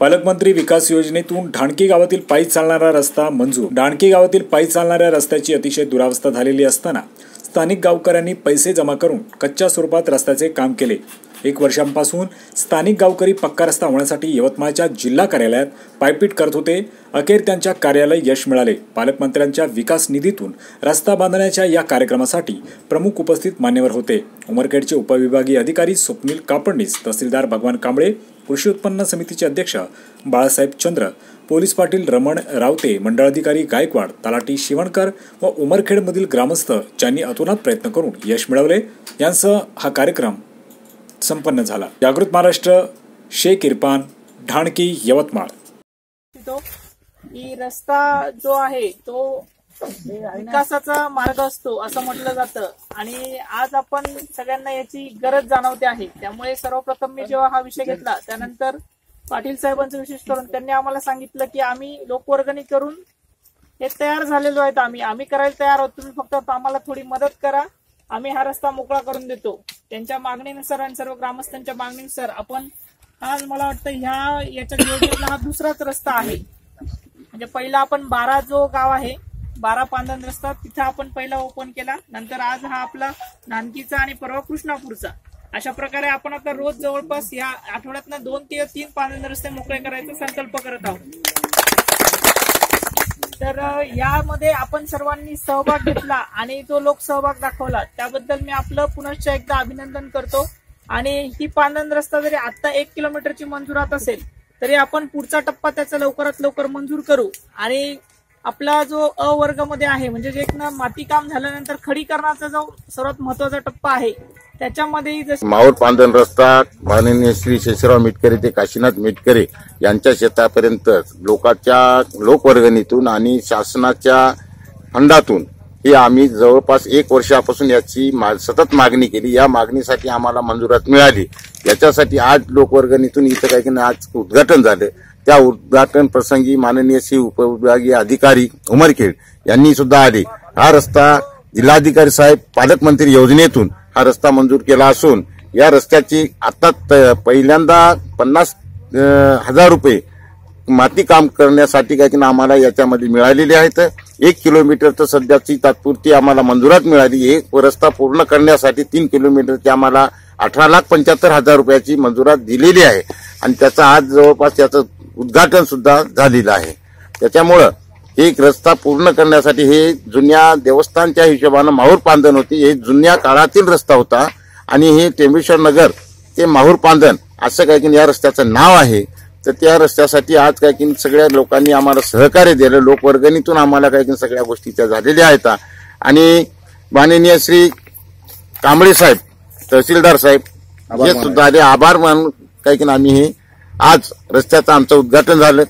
पालकमंत्री विकास योजनेतून ढाणकी गावातील पायी चालणारा रस्ता मंजूर. ढाणकी गावातील पायी चालणाऱ्या रस्त्याची अतिशय दुरावस्था झालेली असताना स्थानिक गावकऱ्यांनी पैसे जमा करून कच्च्या स्वरूपात रस्त्याचे काम केले. एक वर्षांपासून स्थानिक गावकरी पक्का रस्ता होण्यासाठी यवतमाळच्या जिल्हा कार्यालयात पायपीट करत होते. अखेर त्यांच्या कार्यालय यश मिळाले. पालकमंत्र्यांच्या विकास निधीतून रस्ता बांधण्याच्या या कार्यक्रमासाठी प्रमुख उपस्थित मान्यवर होते. उमरखेडचे उपविभागीय अधिकारी स्वप्नील कापडणीस तहसीलदार भगवान कांबळे कृषी उत्पन्न समितीचे अध्यक्ष बाळासाहेब चंद्र पोलीस पाटील रमण रावते मंडळाधिकारी गायकवाड तलाटी शिवणकर व उमरखेडमधील ग्रामस्थ ज्यांनी अतोनात प्रयत्न करून यश मिळवले यांसह हा कार्यक्रम संपन्न झाला. जागृत महाराष्ट्र शेख इरफान ढाणकी यवतमाळ. तो रस्ता जो आहे तो विकासाचा मार्ग असतो असं म्हटलं जातं. आणि आज आपण सगळ्यांना याची गरज जाणवते आहे. त्यामुळे सर्वप्रथम मी जेव्हा हा विषय घेतला त्यानंतर पाटील साहेबांचं विशेष करून त्यांनी आम्हाला सांगितलं की आम्ही लोकवर्गणी करून हे तयार झालेलो आहेत आम्ही. आम्ही करायला तयार आहोत. तुम्ही फक्त आम्हाला थोडी मदत करा. आम्ही हा रस्ता मोकळा करून देतो. त्यांच्या मागणीनुसार आणि सर्व ग्रामस्थांच्या मागणीनुसार आपण आज मला वाटतं ह्या याच्या योजनेतला हा दुसराच रस्ता आहे. म्हणजे पहिला आपण बारा जो गाव आहे बारा पांधन रस्ता तिथं आपण पहिला ओपन केला. नंतर आज हा आपला नानकीचा आणि परवा कृष्णापूरचा. अशा प्रकारे आपण आता रोज जवळपास या आठवड्यातनं दोन ते तीन पांधन रस्ते मोकळे करायचा संकल्प करत आहोत. तर यामध्ये आपण सर्वांनी सहभाग घेतला आणि तो लोक सहभाग दाखवला त्याबद्दल मी आपलं पुनश्च एकदा अभिनंदन करतो. आणि ही पांधन रस्ता जरी आता एक किलोमीटरची मंजुरात असेल तरी आपण पुढचा टप्पा त्याचा लवकरात लवकर मंजूर करू. आणि आपला जो अ वर्गामध्ये आहे म्हणजे जे एक ना माती काम झाल्यानंतर खडीकरणाचा जो सर्वात महत्त्वाचा टप्पा आहे त्याच्यामध्येही जसे माहूर पांधन रस्ता माननीय श्री शेषराव मिटकरे ते काशीनाथ मिटकरे यांच्या शेतापर्यंत लोकांच्या लोकवर्गणीतून आणि शासनाच्या फंडातून ही आम्ही जवळपास एक वर्षापासून याची मा- सतत मागणी केली. या मागणीसाठी आम्हाला मंजुरात मिळाली. याच्यासाठी आज लोकवर्गणीतून इथं काही की नाही आज उद्घाटन झालं. त्या उद्घाटन प्रसंगी माननीय श्री उपविभागीय अधिकारी उमरखेड यांनी सुद्धा आले. हा रस्ता जिल्हाधिकारी साहेब पालकमंत्री योजनेतून हा रस्ता मंजूर केला असून या रस्त्याची आता त- पहिल्यांदा पन्नास हजार रुपये माती काम करण्यासाठी काय की ना आम्हाला याच्यामध्ये मिळालेले आहेत. एक किलोमीटर तर सध्याची तात्पुरती आम्हाला मंजुरात मिळाली. एक रस्ता पूर्ण करण्यासाठी तीन किलोमीटरची आम्हाला अठरा लाख पंच्याहत्तर हजार रुपयाची मंजुरात दिलेली आहे. आणि त्याचा आज जवळपास त्याचं उद्घाटन सुद्धा झालेलं आहे. त्याच्यामुळं एक रस्ता पूर्ण करण्यासाठी हे जुन्या देवस्थानच्या हिशोबानं माहूर पांधन होती. हे जुन्या काळातील रस्ता होता आणि हे टेंबेश्वर नगर ते माहूर पांधन असं काही की या रस्त्याचं नाव आहे. तर त्या रस्त्यासाठी आज काय की सगळ्या लोकांनी आम्हाला सहकार्य दिलं. लोकवर्गणीतून आम्हाला काही की सगळ्या गोष्टी त्या झालेल्या आहेत. आणि माननीय श्री कांबळे साहेब तहसीलदार साहेब हे सुद्धा आले. आभार मानून काही की आम्ही हे आज रस्त्याचं आमचं उद्घाटन झालं.